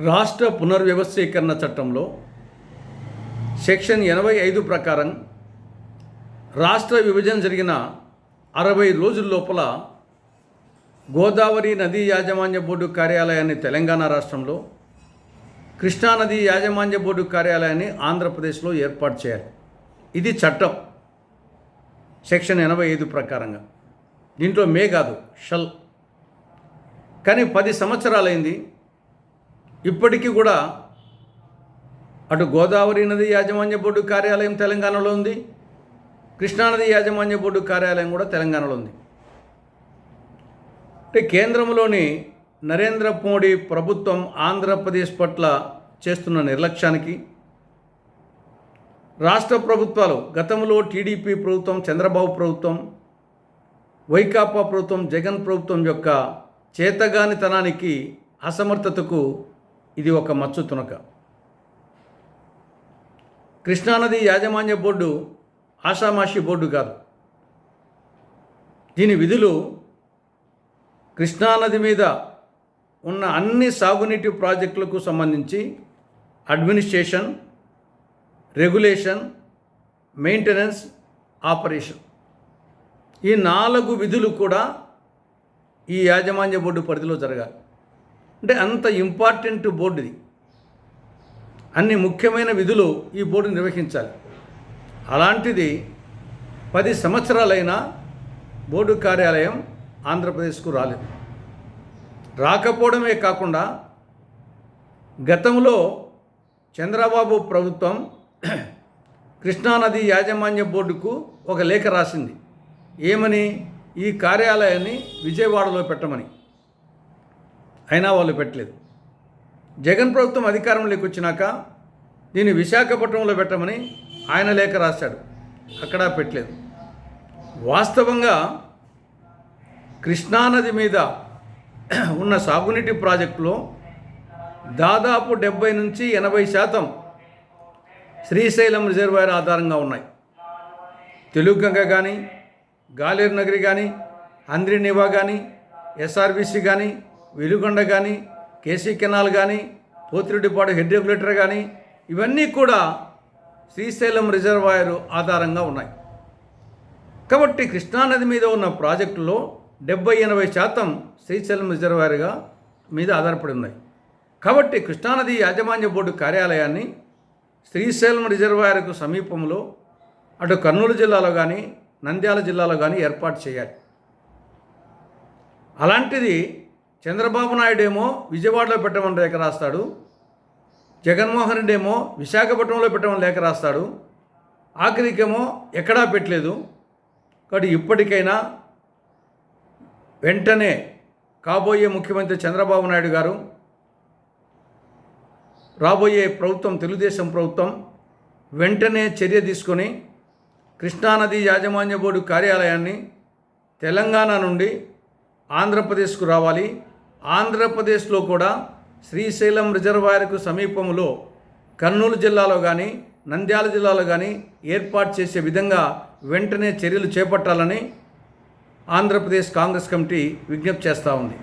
రాష్ట్ర పునర్వ్యవస్థీకరణ చట్టంలో సెక్షన్ ఎనభై ఐదు ప్రకారం రాష్ట్ర విభజన జరిగిన అరవై రోజుల లోపల గోదావరి నదీ యాజమాన్య బోర్డు కార్యాలయాన్ని తెలంగాణ రాష్ట్రంలో కృష్ణానది యాజమాన్య బోర్డు కార్యాలయాన్ని ఆంధ్రప్రదేశ్లో ఏర్పాటు చేయాలి. ఇది చట్టం. సెక్షన్ ఎనభై ఐదు ప్రకారంగా. దీంట్లో మే కాదు షల్. కానీ పది సంవత్సరాలైంది. ఇప్పటికీ కూడా అటు గోదావరి నది యాజమాన్య బోర్డు కార్యాలయం తెలంగాణలో ఉంది. కృష్ణానది యాజమాన్య బోర్డు కార్యాలయం కూడా తెలంగాణలో ఉంది. అంటే కేంద్రంలోని నరేంద్ర మోడీ ప్రభుత్వం ఆంధ్రప్రదేశ్ పట్ల చేస్తున్న నిర్లక్ష్యానికి రాష్ట్ర ప్రభుత్వాలు గతంలో టీడీపీ ప్రభుత్వం చంద్రబాబు ప్రభుత్వం వైకాపా ప్రభుత్వం జగన్ ప్రభుత్వం యొక్క చేతగానితనానికి అసమర్థతకు ఇది ఒక మచ్చు తునక. కృష్ణానది యాజమాన్య బోర్డు ఆషామాషి బోర్డు కాదు. దీని విధులు కృష్ణానది మీద ఉన్న అన్ని సాగునీటి ప్రాజెక్టులకు సంబంధించి అడ్మినిస్ట్రేషన్ రెగ్యులేషన్ మెయింటెనెన్స్ ఆపరేషన్. ఈ నాలుగు విధులు కూడా ఈ యాజమాన్య బోర్డు పరిధిలో జరగాలి. అంటే అంత ఇంపార్టెంట్ బోర్డు ఇది. అన్ని ముఖ్యమైన విధులు ఈ బోర్డు నిర్వహించాలి. అలాంటిది పది సంవత్సరాలైనా బోర్డు కార్యాలయం ఆంధ్రప్రదేశ్కు రాలేదు. రాకపోవడమే కాకుండా గతంలో చంద్రబాబు ప్రభుత్వం కృష్ణానది యాజమాన్య బోర్డుకు ఒక లేఖ రాసింది. ఏమని? ఈ కార్యాలయాన్ని విజయవాడలో పెట్టమని. అయినా వాళ్ళు పెట్టలేదు. జగన్ ప్రభుత్వం అధికారంలోకి వచ్చినాక దీన్ని విశాఖపట్నంలో పెట్టమని ఆయన లేఖ రాశాడు. అక్కడ పెట్టలేదు. వాస్తవంగా కృష్ణానది మీద ఉన్న సాగునీటి ప్రాజెక్టులో దాదాపు డెబ్బై నుంచి ఎనభై శాతం శ్రీశైలం రిజర్వాయర్ ఆధారంగా ఉన్నాయి. తెలుగుగంగ కానీ గాలేరు నగరి కానీ అంద్రి నివా కానీ ఎస్ఆర్బిసి కానీ వెలుగొండ కానీ కేసీ కెనాల్ కానీ పోతిరెడ్డిపాడు హెడ్ రెగ్యులేటర్ కానీ ఇవన్నీ కూడా శ్రీశైలం రిజర్వాయర్ ఆధారంగా ఉన్నాయి. కాబట్టి కృష్ణానది మీద ఉన్న ప్రాజెక్టులో డెబ్బై ఎనభై శాతం శ్రీశైలం రిజర్వాయర్గా మీద ఆధారపడి ఉన్నాయి. కాబట్టి కృష్ణానది యాజమాన్య బోర్డు కార్యాలయాన్ని శ్రీశైలం రిజర్వాయర్కు సమీపంలో అటు కర్నూలు జిల్లాలో కానీ నంద్యాల జిల్లాలో కానీ ఏర్పాటు చేయాలి. అలాంటిది చంద్రబాబు నాయుడు ఏమో విజయవాడలో పెట్టమని లేఖ రాస్తాడు. జగన్మోహన్ రెడ్డి ఏమో విశాఖపట్నంలో పెట్టమని లేఖ రాస్తాడు. ఆఖరికేమో ఎక్కడా పెట్టలేదు. కాబట్టి ఇప్పటికైనా వెంటనే కాబోయే ముఖ్యమంత్రి చంద్రబాబు నాయుడు గారు రాబోయే ప్రభుత్వం తెలుగుదేశం ప్రభుత్వం వెంటనే చర్య తీసుకొని కృష్ణానది యాజమాన్య బోర్డు కార్యాలయాన్ని తెలంగాణ నుండి ఆంధ్రప్రదేశ్కు రావాలి. ఆంధ్రప్రదేశ్లో కూడా శ్రీశైలం రిజర్వాయర్కు సమీపంలో కర్నూలు జిల్లాలో కానీ నంద్యాల జిల్లాలో కానీ ఏర్పాటు చేసే విధంగా వెంటనే చర్యలు చేపట్టాలని ఆంధ్రప్రదేశ్ కాంగ్రెస్ కమిటీ విజ్ఞప్తి చేస్తూ ఉంది.